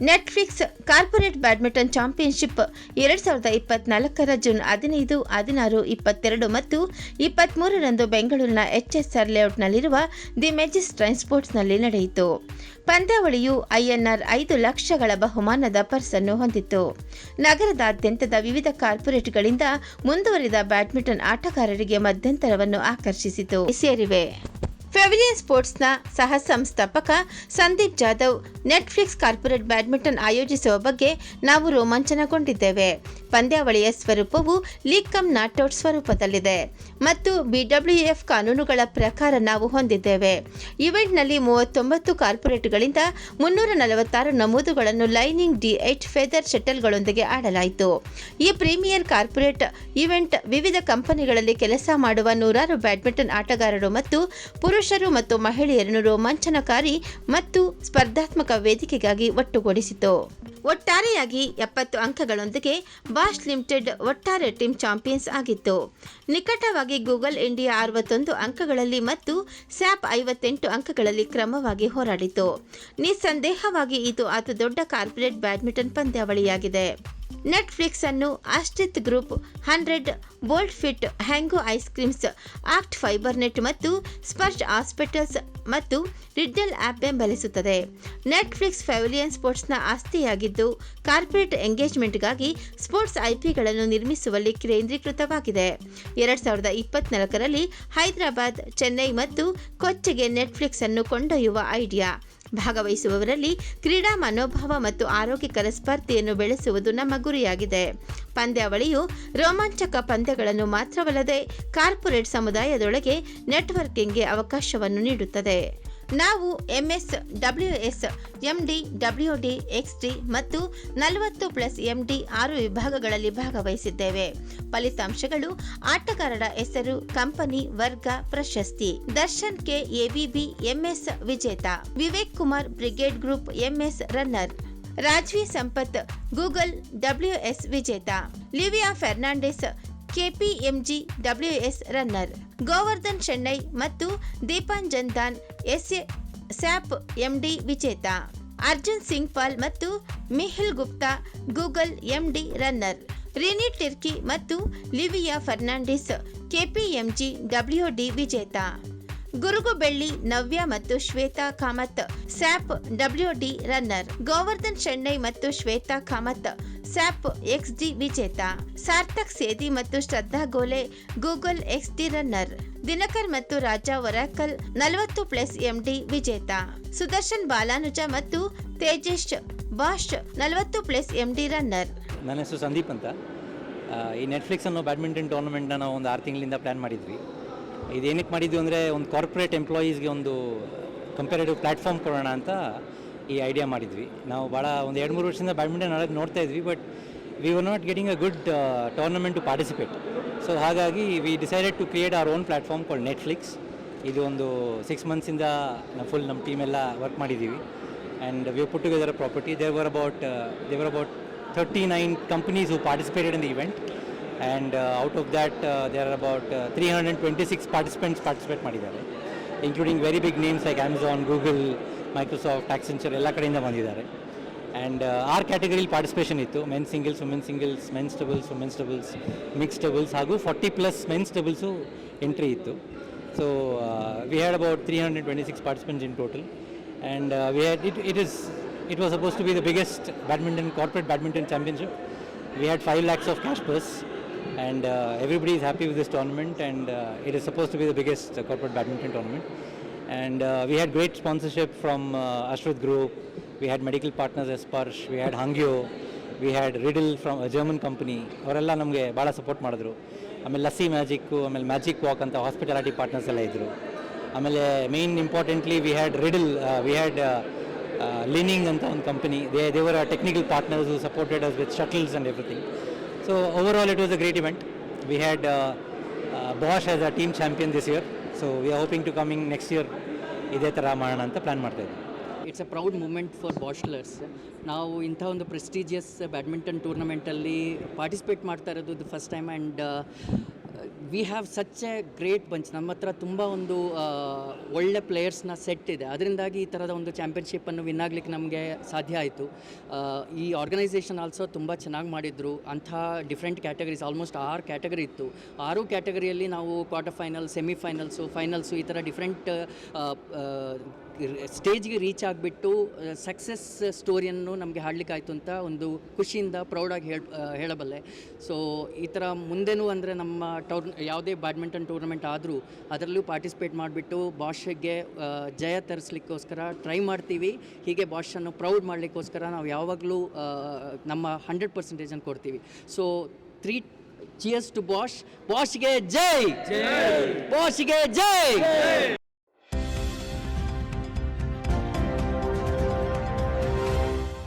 Netflix corporate badminton championship ಎರಡು ಸಾವಿರದ ಇಪ್ಪತ್ನಾಲ್ಕರ ಜೂನ್ ಹದಿನೈದು, ಹದಿನಾರು, ಇಪ್ಪತ್ತೆರಡು ಮತ್ತು ಇಪ್ಪತ್ಮೂರರಂದು ಬೆಂಗಳೂರಿನ ಎಚ್ಎಸ್ಆರ್ ಲೇಔಟ್ನಲ್ಲಿರುವ ದಿ ಮೆಜಿಸ್ಟ್ರೈನ್ ಸ್ಪೋರ್ಟ್ಸ್ನಲ್ಲಿ ನಡೆಯಿತು. ಪಂದ್ಯಾವಳಿಯು ಐಎನ್ಆರ್ ಐದು ಲಕ್ಷಗಳ ಬಹುಮಾನದ ಪರ್ಸ್ ಅನ್ನು ಹೊಂದಿತ್ತು. ನಗರದಾದ್ಯಂತದ ವಿವಿಧ ಕಾರ್ಪೊರೇಟ್ಗಳಿಂದ ಮುಂದುವರಿದ ಬ್ಯಾಡ್ಮಿಂಟನ್ ಆಟಗಾರರಿಗೆ ಮಧ್ಯಂತರವನ್ನು ಆಕರ್ಷಿಸಿತು. ಸೇರಿವೆ. ಫೆವಿಲಿಯನ್ ಸ್ಪೋರ್ಟ್ಸ್ನ ಸಹ ಸಂಸ್ಥಾಪಕ Sandeep Jadhav Netflix corporate badminton ಆಯೋಜಿಸುವ ಬಗ್ಗೆ ನಾವು ರೋಮಾಂಚನಗೊಂಡಿದ್ದೇವೆ. ಪಂದ್ಯಾವಳಿಯ ಸ್ವರೂಪವು ಲೀಗ್ ಕಮ್ ನಾಟ್ಔಟ್ ಸ್ವರೂಪದಲ್ಲಿದೆ. ಮತ್ತು ಬಿಡಬ್ಲ್ಯೂಎಫ್ ಕಾನೂನುಗಳ ಪ್ರಕಾರ ನಾವು ಹೊಂದಿದ್ದೇವೆ. ಇವೆಂಟ್ನಲ್ಲಿ ಮೂವತ್ತೊಂಬತ್ತು ಕಾರ್ಪೊರೇಟ್ಗಳಿಂದ ಮುನ್ನೂರ ನಲವತ್ತಾರು ನಮೂದುಗಳನ್ನು ಲೈನಿಂಗ್ ಡಿ ಏಟ್ ಫೆದರ್ ಶಟಲ್ಗಳೊಂದಿಗೆ ಆಡಲಾಯಿತು. ಈ ಪ್ರೀಮಿಯರ್ ಕಾರ್ಪೊರೇಟ್ ಇವೆಂಟ್ ವಿವಿಧ ಕಂಪನಿಗಳಲ್ಲಿ ಕೆಲಸ ಮಾಡುವ ನೂರಾರು ಬ್ಯಾಡ್ಮಿಂಟನ್ ಆಟಗಾರರು ಮತ್ತು ಪುರುಷರು ಮತ್ತು ಮಹಿಳೆಯರನ್ನು ರೋಮಾಂಚನಕಾರಿ ಮತ್ತು ಸ್ಪರ್ಧಾತ್ಮಕ ವೇದಿಕೆಗಾಗಿ ಒಟ್ಟುಗೂಡಿಸಿತು. ಒಟ್ಟಾರೆಯಾಗಿ ಎಪ್ಪತ್ತು ಅಂಕಗಳೊಂದಿಗೆ ಬಾಷ್ ಲಿಮಿಟೆಡ್ ಒಟ್ಟಾರೆ ಟೀಮ್ ಚಾಂಪಿಯನ್ಸ್ ಆಗಿತ್ತು. ನಿಕಟವಾಗಿ ಗೂಗಲ್ ಇಂಡಿಯಾ ಅರವತ್ತೊಂದು ಅಂಕಗಳಲ್ಲಿ ಮತ್ತು ಸ್ಯಾಪ್ ಐವತ್ತೆಂಟು ಅಂಕಗಳಲ್ಲಿ ಕ್ರಮವಾಗಿ ಹೋರಾಡಿತು. ನಿಸ್ಸಂದೇಹವಾಗಿ ಇದು ಅತಿದೊಡ್ಡ ಕಾರ್ಪೊರೇಟ್ ಬ್ಯಾಡ್ಮಿಂಟನ್ ಪಂದ್ಯಾವಳಿಯಾಗಿದೆ. ನೆಟ್ಫ್ಲಿಕ್ಸ್ ಅನ್ನು ಆಸ್ಟಿತ್ group hundred bolt fit Hangyo ice creams ACT fibre net ಮತ್ತು ಸ್ಪರ್ಶ್ ಹಾಸ್ಪಿಟಲ್ಸ್ ಮತ್ತು ರಿಡ್ಡಲ್ ಆ್ಯಪ್ ಬೆಂಬಲಿಸುತ್ತದೆ. ನೆಟ್ಫ್ಲಿಕ್ಸ್ ಫೆವಿಲಿಯನ್ ಸ್ಪೋರ್ಟ್ಸ್ನ ಆಸ್ತಿಯಾಗಿದ್ದು, ಕಾರ್ಪೊರೇಟ್ ಎಂಗೇಜ್ಮೆಂಟ್ಗಾಗಿ ಸ್ಪೋರ್ಟ್ಸ್ ಐಪಿಗಳನ್ನು ನಿರ್ಮಿಸುವಲ್ಲಿ ಕೇಂದ್ರೀಕೃತವಾಗಿದೆ. ಎರಡ್ ಸಾವಿರದ ಇಪ್ಪತ್ನಾಲ್ಕರಲ್ಲಿ ಹೈದರಾಬಾದ್, ಚೆನ್ನೈ ಮತ್ತು ಕೊಚ್ಚಿಗೆ ನೆಟ್ಫ್ಲಿಕ್ಸ್ ಅನ್ನು ಕೊಂಡೊಯ್ಯುವ ಐಡಿಯಾ. ಭಾಗವಹಿಸುವವರಲ್ಲಿ ಕ್ರೀಡಾ ಮನೋಭಾವ ಮತ್ತು ಆರೋಗ್ಯಕರ ಸ್ಪರ್ಧೆಯನ್ನು ಬೆಳೆಸುವುದು ನಮ್ಮ ಗುರಿಯಾಗಿದೆ. ಪಂದ್ಯಾವಳಿಯು ರೋಮಾಂಚಕ ಪಂದ್ಯಗಳನ್ನು ಮಾತ್ರವಲ್ಲದೆ ಕಾರ್ಪೊರೇಟ್ ಸಮುದಾಯದೊಳಗೆ ನೆಟ್ವರ್ಕಿಂಗ್ಗೆ ಅವಕಾಶವನ್ನು ನೀಡುತ್ತದೆ. ನಾವು MS W D X D ಮತ್ತು ನಲವತ್ತು ಪ್ಲಸ್ ಎಂಡಿ ಆರು ವಿಭಾಗಗಳಲ್ಲಿ ಭಾಗವಹಿಸಿದ್ದೇವೆ. ಫಲಿತಾಂಶಗಳು, ಆಟಗಾರರ ಹೆಸರು, ಕಂಪನಿ, ವರ್ಗ, ಪ್ರಶಸ್ತಿ. ದರ್ಶನ್ ಕೆ ಎಬಿಬಿ ಎಂಎಸ್ ವಿಜೇತ. Vivek Kumar Brigade group MS runner. Rajvi Sampath, Google WS ವಿಜೇತ. Livia Fernandes KPMG WS runner. Govardhan Chennai ಮತ್ತು Deepanjan Dan S SAP MD ವಿಜೇತ. ಅರ್ಜುನ್ ಸಿಂಗ್ ಪಾಲ್ ಮತ್ತು Mihil Gupta Google MD runner. Rini Tirkey ಮತ್ತು ಲಿವಿಯಾ Fernandes KPMG ಡಬ್ಲ್ಯೂಡಿ ವಿಜೇತ. ಗುರುಗು ಬೆಳ್ಳಿ, ನವ್ಯ ಮತ್ತು Shweta Kamath, SAP W D runner, Govardhan Chennai ಮತ್ತು Shweta Kamath, SAP X D ವಿಜೇತ, ಸಾರ್ಥಕ್ ಸೇದಿ ಮತ್ತು Shraddha Gole, Google X D runner, Dinakar ಮತ್ತು ರಾಜಾ ವರಾಕಲ್, ನಲವತ್ತು ಪ್ಲಸ್ ಎಂಡಿ ವಿಜೇತ, ಸುದರ್ಶನ್ ಬಾಲಾನುಜ ಮತ್ತು ತೇಜೇಶ್ ಬಾಷ್ ನಲವತ್ತು ಪ್ಲಸ್ ಎಂಡಿ ರನ್ನರ್. ನನ್ನ ಹೆಸರು ಸಂದೀಪ್ ಅಂತ. ಈ ನೆಟ್ಫ್ಲಿಕ್ಸ್ ಅನ್ನೋ ಬ್ಯಾಡ್ಮಿಂಟನ್ ಟೂರ್ನಮೆಂಟ್ನ ನಾವು ಒಂದು ಆರು ತಿಂಗಳಿಂದ ಪ್ಲ್ಯಾನ್ ಮಾಡಿದ್ವಿ. ಇದೇನಕ್ಕೆ ಮಾಡಿದ್ವಿ ಅಂದರೆ ಒಂದು ಕಾರ್ಪೊರೇಟ್ ಎಂಪ್ಲಾಯೀಸ್ಗೆ ಒಂದು ಕಂಪೇರೇಟಿವ್ ಪ್ಲ್ಯಾಟ್ಫಾರ್ಮ್ ಕೊಡೋಣ ಅಂತ ಈ ಐಡಿಯಾ ಮಾಡಿದ್ವಿ. ನಾವು ಭಾಳ ಒಂದು ಎರಡು ಮೂರು ವರ್ಷದಿಂದ ಬ್ಯಾಡ್ಮಿಂಟನ್ ಆಡೋದು ನೋಡ್ತಾ ಇದ್ವಿ but we were not getting a good tournament to participate so ಹಾಗಾಗಿ we decided to create our own platform call Netflix ಇದು ಒಂದು ಸಿಕ್ಸ್ ಮಂತ್ಸಿಂದ ನಾವು ಫುಲ್ ನಮ್ಮ ಟೀಮೆಲ್ಲ ವರ್ಕ್ ಮಾಡಿದ್ದೀವಿ and we put together property there were about there were about 39 companies who participated in the event. And out of that there are about three hundred and twenty six participants participate ಮಾಡಿದ್ದಾರೆ. Including very big names like Amazon Google Microsoft Accenture ಎಲ್ಲ ಕಡೆಯಿಂದ ಬಂದಿದ್ದಾರೆ. And our ಕ್ಯಾಟಗರಿಲಿ participation ಇತ್ತು. Men singles women singles men's doubles women's doubles mix doubles ಹಾಗೂ forty plus men's doubles entry ಇತ್ತು. So we had about three hundred twenty six participants in total and we had it it is it was suppose to be the biggest badminton corporate badminton championship we had five lakhs of cash purse and uh, everybody is happy with this tournament. And uh, it is supposed to be the biggest uh, corporate badminton tournament. And uh, we had great sponsorship from uh, Ashwath Group. We had medical partners as Parsh, We had Hangyo. We had Riddle from a German company. ಅವರೆಲ್ಲ ನಮಗೆ ಭಾಳ support ಮಾಡಿದ್ರು ಆಮೇಲೆ Lassi magic ಆಮೇಲೆ magic walk ಅಂತ hospitality partners ಎಲ್ಲ ಇದ್ದರು ಆಮೇಲೆ main importantly we had riddle we had Li-Ning ಅಂತ ಒಂದು company they they were technical partners supported us with shuttles and everything so overall it was a great event we had Bosch as a team champion this year so we are hoping to coming next year ಇದೇ ಥರ ಮಾಡೋಣ ಅಂತ plan ಮಾಡ್ತಾ ಇದ್ದೀವಿ. It's a proud moment for Boschlers ನಾವು ಇಂಥ ಒಂದು prestigious badminton ಟೂರ್ನಮೆಂಟಲ್ಲಿ ಪಾರ್ಟಿಸಿಪೇಟ್ ಮಾಡ್ತಾ ಇರೋದು first time and we have such a great bunch ನಮ್ಮ ಹತ್ರ ತುಂಬ ಒಂದು ಒಳ್ಳೆ ಪ್ಲೇಯರ್ಸ್ನ ಸೆಟ್ ಇದೆ. ಅದರಿಂದಾಗಿ ಈ ಥರದ ಒಂದು ಚಾಂಪಿಯನ್ಶಿಪ್ಪನ್ನು ವಿನ್ ಆಗ್ಲಿಕ್ಕೆ ನಮಗೆ ಸಾಧ್ಯ ಆಯಿತು. ಈ ಆರ್ಗನೈಸೇಷನ್ ಆಲ್ಸೋ ತುಂಬ ಚೆನ್ನಾಗಿ ಮಾಡಿದರು. ಅಂಥ ಡಿಫ್ರೆಂಟ್ ಕ್ಯಾಟಗರೀಸ್ ಆಲ್ಮೋಸ್ಟ್ ಆರು ಕ್ಯಾಟಗರಿ ಇತ್ತು. ಆರು ಕ್ಯಾಟಗರಿಯಲ್ಲಿ ನಾವು ಕ್ವಾರ್ಟರ್ ಫೈನಲ್ ಸೆಮಿಫೈನಲ್ಸು ಫೈನಲ್ಸು ಈ ಥರ ಡಿಫ್ರೆಂಟ್ ಸ್ಟೇಜ್ಗೆ ರೀಚ್ ಆಗಿಬಿಟ್ಟು ಸಕ್ಸಸ್ ಸ್ಟೋರಿಯನ್ನು ನಮಗೆ ಹಾಡಲಿಕ್ಕಾಯ್ತು ಅಂತ ಒಂದು ಖುಷಿಯಿಂದ ಪ್ರೌಡಾಗಿ ಹೇಳ ಹೇಳಬಲ್ಲೆ. ಸೊ ಈ ಥರ ಮುಂದೆನೂ ಅಂದರೆ ನಮ್ಮ ಟೌರ್ ಯಾವುದೇ ಬ್ಯಾಡ್ಮಿಂಟನ್ ಟೂರ್ನಮೆಂಟ್ ಆದರೂ ಅದರಲ್ಲೂ ಪಾರ್ಟಿಸಿಪೇಟ್ ಮಾಡಿಬಿಟ್ಟು ಬಾಷ್ಗೆ ಜಯ ತರಿಸ್ಲಿಕ್ಕೋಸ್ಕರ ಟ್ರೈ ಮಾಡ್ತೀವಿ. ಹೀಗೆ ಬಾಷನ್ನು ಪ್ರೌಡ್ ಮಾಡಲಿಕ್ಕೋಸ್ಕರ ನಾವು ಯಾವಾಗಲೂ ನಮ್ಮ ಹಂಡ್ರೆಡ್ ಪರ್ಸೆಂಟೇಜನ್ನು ಕೊಡ್ತೀವಿ. So three cheers to Bosch ಬಾಷ್ಗೆ ಜೈ! ಬಾಷ್ಗೆ ಜೈ!